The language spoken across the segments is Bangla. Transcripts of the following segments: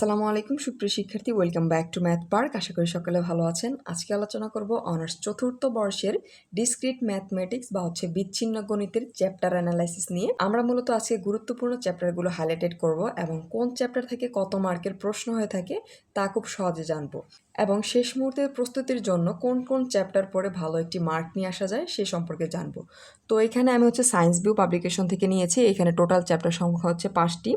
আসসালামু আলাইকুম, সুপ্রিয় শিক্ষার্থী। Welcome back to Math Park আশা করি সকলে ভালো আছেন। আজকে আলোচনা করব অনার্স চতুর্থ বর্ষের ডিসক্রিট ম্যাথমেটিক্স বা হচ্ছে বিচ্ছিন্ন গণিতের চ্যাপ্টার অ্যানালাইসিস নিয়ে। আমরা মূলত আজকে গুরুত্বপূর্ণ চ্যাপ্টারগুলো হাইলাইটেড করব এবং কোন চ্যাপ্টার থেকে কত মার্কের প্রশ্ন হয়ে থাকে তা খুব সহজে জানব। এবং শেষ মুহূর্তের প্রস্তুতির জন্য কোন কোন চ্যাপ্টার পড়ে ভালো একটি মার্ক নিয়ে আসা যায় সে সম্পর্কে জানব। তো এখানে আমি হচ্ছে সায়েন্স ভিউ পাবলিকেশন থেকে নিয়েছি, এখানে টোটাল চ্যাপ্টার সংখ্যা হচ্ছে পাঁচটি।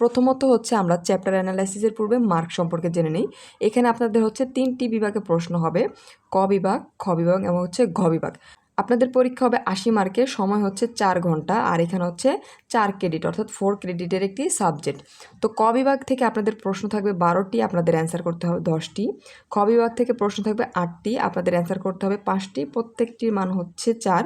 প্রথমত হচ্ছে আমরা চ্যাপ্টার অ্যানালাইসিসের পূর্বে মার্ক সম্পর্কে জেনে নিই। এখানে আপনাদের হচ্ছে তিনটি বিভাগে প্রশ্ন হবে, ক বিভাগ, খ বিভাগ এবং হচ্ছে ঘ বিভাগ। আপনাদের পরীক্ষা হবে আশি মার্কের, সময় হচ্ছে চার ঘণ্টা, আর এখানে হচ্ছে চার ক্রেডিট অর্থাৎ ফোর ক্রেডিটের একটি সাবজেক্ট তো ক বিভাগ থেকে আপনাদের প্রশ্ন থাকবে বারোটি, আপনাদের অ্যান্সার করতে হবে দশটি। খ বিভাগ থেকে প্রশ্ন থাকবে আটটি, আপনাদের অ্যান্সার করতে হবে পাঁচটি, প্রত্যেকটির মান হচ্ছে চার।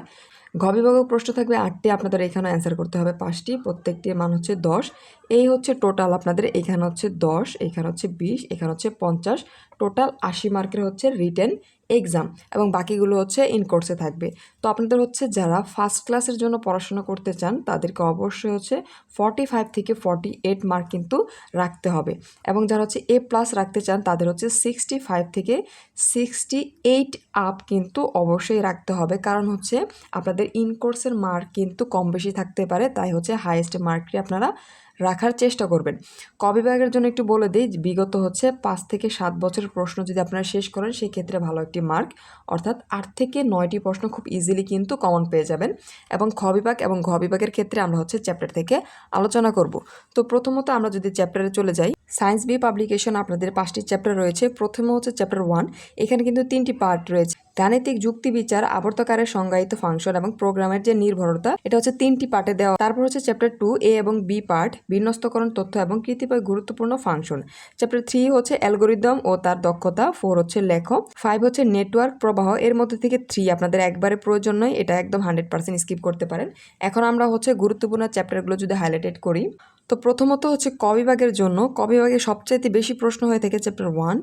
ঘ বিভাগেও প্রশ্ন থাকবে আটটি, আপনাদের এখানে অ্যান্সার করতে হবে পাঁচটি, প্রত্যেকটির মান হচ্ছে দশ। এই হচ্ছে টোটাল আপনাদের, এখানে হচ্ছে দশ, এখানে হচ্ছে বিশ, এখানে হচ্ছে পঞ্চাশ। টোটাল আশি মার্কের হচ্ছে রিটেন এক্সাম এবং বাকিগুলো হচ্ছে ইন কোর্সে থাকবে। তো আপনাদের হচ্ছে যারা ফার্স্ট ক্লাসের জন্য পড়াশোনা করতে চান, তাদেরকে অবশ্যই হচ্ছে ফর্টি ফাইভ থেকে ফর্টি এইট মার্ক কিন্তু রাখতে হবে। এবং যারা হচ্ছে এ প্লাস রাখতে চান, তাদের হচ্ছে সিক্সটি ফাইভ থেকে সিক্সটি এইট আপ কিন্তু অবশ্যই রাখতে হবে। কারণ হচ্ছে আপনাদের ইন কোর্সের মার্ক কিন্তু কম বেশি থাকতে পারে, তাই হচ্ছে হাইয়েস্ট মার্কটি আপনারা রাখার চেষ্টা করবেন। ক বিভাগের জন্য একটু বলে দিই, বিগত হচ্ছে পাঁচ থেকে সাত বছরের প্রশ্ন যদি আপনারা শেষ করেন সেই ক্ষেত্রে ভালো একটি মার্ক। অর্থাৎ আট থেকে নয়টি প্রশ্ন খুব ইজিলি কিন্তু কমন পেয়ে যাবেন। এবং খ বিভাগ এবং ঘ বিভাগের ক্ষেত্রে আমরা হচ্ছে চ্যাপ্টার থেকে আলোচনা করব। তো প্রথমত আমরা যদি চ্যাপ্টারে চলে যাই সায়েন্স বি পাবলিকেশন আপনাদের পাঁচটি চ্যাপ্টার রয়েছে। প্রথমে হচ্ছে চ্যাপ্টার ওয়ান এখানে কিন্তু তিনটি পার্ট রয়েছে। গাণিতিক যুক্তি বিচার আবর্তকারের সংজ্ঞায়িত ফাংশন এবং প্রোগ্রামের যে নির্ভরতা, এটা হচ্ছে তিনটি পার্টে দেওয়া। তারপর হচ্ছে চ্যাপ্টার টু এ এবং বি পার্ট, বিন্যস্তকরণ তথ্য এবং কৃতিপয় গুরুত্বপূর্ণ ফাংশন। চ্যাপ্টার থ্রি হচ্ছে অ্যালগোরিদম ও তার দক্ষতা, ফোর হচ্ছে লেখ ফাইভ হচ্ছে নেটওয়ার্ক প্রবাহ, এর মধ্যে থেকে থ্রি আপনাদের একবারে প্রয়োজন নয়, এটা একদম হান্ড্রেড পার্সেন্ট স্কিপ করতে পারেন। এখন আমরা হচ্ছে গুরুত্বপূর্ণ চ্যাপ্টারগুলো যদি হাইলাইটেড করি, তো প্রথমত হচ্ছে ক বিভাগের জন্য, ক বিভাগে সবচাইতে বেশি প্রশ্ন হয়ে থাকে চ্যাপ্টার ওয়ান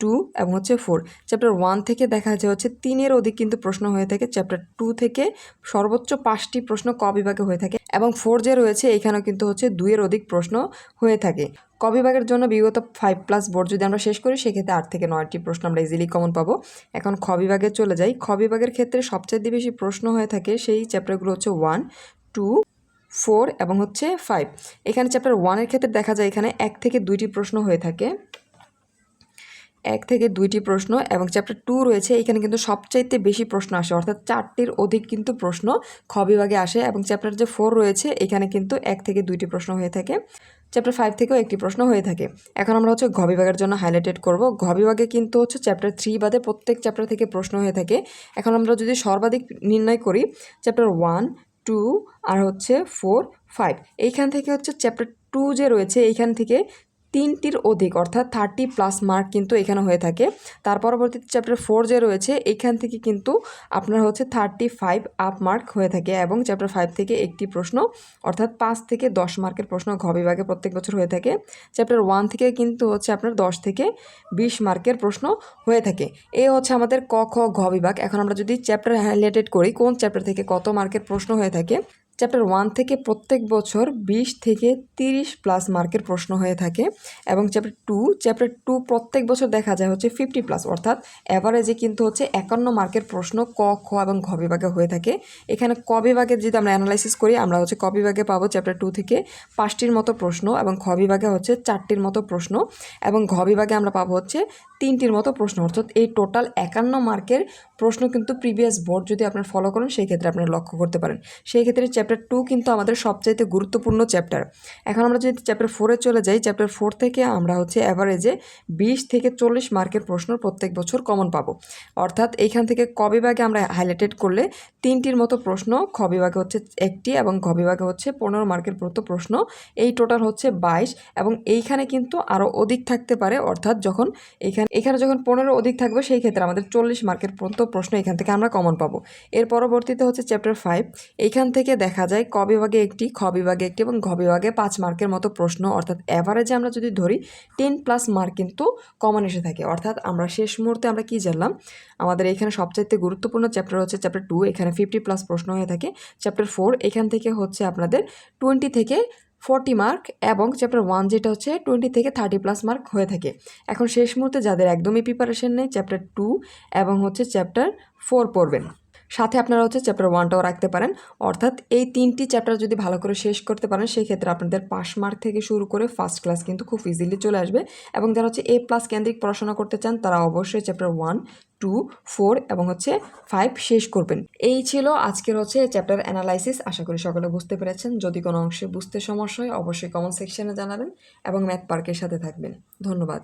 টু এবং হচ্ছে ফোর চ্যাপ্টার ওয়ান থেকে দেখা যায় হচ্ছে তিনের অধিক কিন্তু প্রশ্ন হয়ে থাকে। চ্যাপ্টার টু থেকে সর্বোচ্চ পাঁচটি প্রশ্ন ক বিভাগে হয়ে থাকে এবং ফোর যে রয়েছে, এখানেও কিন্তু হচ্ছে দুইয়ের অধিক প্রশ্ন হয়ে থাকে। ক বিভাগের জন্য বিগত ফাইভ প্লাস বোর্ড যদি আমরা শেষ করি, সেক্ষেত্রে আট থেকে নয়টি প্রশ্ন আমরা ইজিলি কমন পাবো। এখন খ বিভাগে চলে যাই। খ বিভাগের ক্ষেত্রে সবচেয়ে বেশি প্রশ্ন হয়ে থাকে সেই চ্যাপ্টারগুলো হচ্ছে ওয়ান টু ফোর এবং হচ্ছে ফাইভ এখানে চ্যাপ্টার ওয়ানের ক্ষেত্রে দেখা যায় এখানে এক থেকে দুইটি প্রশ্ন হয়ে থাকে। এক থেকে দুইটি প্রশ্ন এবং চ্যাপ্টার টু রয়েছে, এখানে কিন্তু সবচাইতে বেশি প্রশ্ন আসে, অর্থাৎ চারটির অধিক কিন্তু প্রশ্ন খ বিভাগে আসে এবং চ্যাপ্টার যে ফোর রয়েছে, এখানে কিন্তু এক থেকে দুইটি প্রশ্ন হয়ে থাকে। চ্যাপ্টার ফাইভ থেকেও একটি প্রশ্ন হয়ে থাকে। এখন আমরা হচ্ছে ঘ বিভাগের জন্য হাইলাইটেড করব। ঘ বিভাগে কিন্তু হচ্ছে চ্যাপ্টার থ্রি বাদে প্রত্যেক চ্যাপ্টার থেকে প্রশ্ন হয়ে থাকে। এখন আমরা যদি সর্বাধিক নির্ণয় করি চ্যাপ্টার ওয়ান টু আর হচ্ছে ফোর ফাইভ এইখান থেকে হচ্ছে চ্যাপ্টার টু যে রয়েছে, এইখান থেকে তিনটির অধিক, অর্থাৎ থার্টি প্লাস মার্ক কিন্তু এখানে হয়ে থাকে। তার পরবর্তীতে চ্যাপ্টার ফোর যে রয়েছে, এখান থেকে কিন্তু আপনার হচ্ছে থার্টি ফাইভ আপ মার্ক হয়ে থাকে এবং চ্যাপ্টার ফাইভ থেকে একটি প্রশ্ন, অর্থাৎ পাঁচ থেকে দশ মার্কের প্রশ্ন ঘ বিভাগে প্রত্যেক বছর হয়ে থাকে। চ্যাপ্টার ওয়ান থেকে কিন্তু হচ্ছে আপনার দশ থেকে বিশ মার্কের প্রশ্ন হয়ে থাকে। এ হচ্ছে আমাদের ক, খ, ঘ বিভাগ। এখন আমরা যদি চ্যাপ্টার হাইলাইটেড করি, কোন চ্যাপ্টার থেকে কত মার্কের প্রশ্ন হয়ে থাকে চ্যাপ্টার ওয়ান থেকে প্রত্যেক বছর বিশ থেকে তিরিশ প্লাস মার্কের প্রশ্ন হয়ে থাকে এবং চ্যাপ্টার টু চ্যাপ্টার টু প্রত্যেক বছর দেখা যায় হচ্ছে ফিফটি প্লাস অর্থাৎ অ্যাভারেজে কিন্তু হচ্ছে একান্ন মার্কের প্রশ্ন ক, খ এবং ঘ বিভাগে হয়ে থাকে। এখানে ক বিভাগে যদি আমরা অ্যানালাইসিস করি, আমরা হচ্ছে ক বিভাগে পাবো চ্যাপ্টার টু থেকে পাঁচটির মতো প্রশ্ন এবং খ বিভাগে হচ্ছে চারটির মতো প্রশ্ন এবং ঘ বিভাগে আমরা পাবো হচ্ছে তিনটির মতো প্রশ্ন। অর্থাৎ এই টোটাল একান্ন মার্কের প্রশ্ন কিন্তু প্রিভিয়াস বোর্ড যদি আপনার ফলো করেন সেই ক্ষেত্রে আপনারা লক্ষ্য করতে পারেন। সেই ক্ষেত্রে চ্যাপ্টার টু কিন্তু আমাদের সবচাইতে গুরুত্বপূর্ণ চ্যাপ্টার এখন আমরা যদি চ্যাপ্টার ফোরে চলে যাই চ্যাপ্টার ফোর থেকে আমরা হচ্ছে অ্যাভারেজে বিশ থেকে চল্লিশ মার্কের প্রশ্ন প্রত্যেক বছর কমন পাবো। অর্থাৎ এইখান থেকে ক বিভাগে আমরা হাইলাইটেড করলে তিনটির মতো প্রশ্ন, খ বিভাগে হচ্ছে একটি এবং ঘ বিভাগে হচ্ছে পনেরো মার্কের প্রত প্রশ্ন, এই টোটাল হচ্ছে বাইশ এবং এইখানে কিন্তু আরও অধিক থাকতে পারে। অর্থাৎ যখন এখানে এখানে যখন পনেরো অধিক থাকবে, সেই ক্ষেত্রে আমাদের চল্লিশ মার্কের পর্যন্ত প্রশ্ন এখান থেকে আমরা কমন পাবো। এর পরবর্তীতে হচ্ছে চ্যাপ্টার ফাইভ এইখান থেকে দেখা যায় ক বিভাগে একটি, খ বিভাগে একটি এবং ঘ বিভাগে পাঁচ মার্কের মতো প্রশ্ন। অর্থাৎ অ্যাভারেজে আমরা যদি ধরি টেন প্লাস মার্ক কিন্তু কমন এসে থাকে। অর্থাৎ আমরা শেষ মুহূর্তে আমরা কি জানলাম? আমাদের এখানে সবচাইতে গুরুত্বপূর্ণ চ্যাপ্টার হচ্ছে চ্যাপ্টার টু এখানে ফিফটি প্লাস প্রশ্ন হয়ে থাকে। চ্যাপ্টার ফোর এখান থেকে হচ্ছে আপনাদের টোয়েন্টি থেকে ফর্টি মার্ক এবং চ্যাপ্টার ওয়ান যেটা হচ্ছে টোয়েন্টি থেকে থার্টি প্লাস মার্ক হয়ে থাকে। এখন শেষ মুহূর্তে যাদের একদমই প্রিপারেশন নেই চ্যাপ্টার টু এবং হচ্ছে চ্যাপ্টার ফোর পড়বেন। সাথে আপনারা হচ্ছে চ্যাপ্টার ওয়ানটাও রাখতে পারেন। অর্থাৎ এই তিনটি চ্যাপ্টার যদি ভালো করে শেষ করতে পারেন, সেই ক্ষেত্রে আপনাদের পাস মার্ক থেকে শুরু করে ফার্স্ট ক্লাস কিন্তু খুব ইজিলি চলে আসবে। এবং যারা হচ্ছে এ প্লাস কেন্দ্রিক পড়াশোনা করতে চান, তারা অবশ্যই চ্যাপ্টার ওয়ান টু ফোর এবং হচ্ছে ফাইভ শেষ করবেন। এই ছিল আজকের হচ্ছে চ্যাপ্টার অ্যানালাইসিস আশা করি সকলে বুঝতে পেরেছেন। যদি কোনো অংশে বুঝতে সমস্যা হয়, অবশ্যই কমেন্ট সেকশনে জানাবেন এবং ম্যাথ পার্কের সাথে থাকবেন। ধন্যবাদ।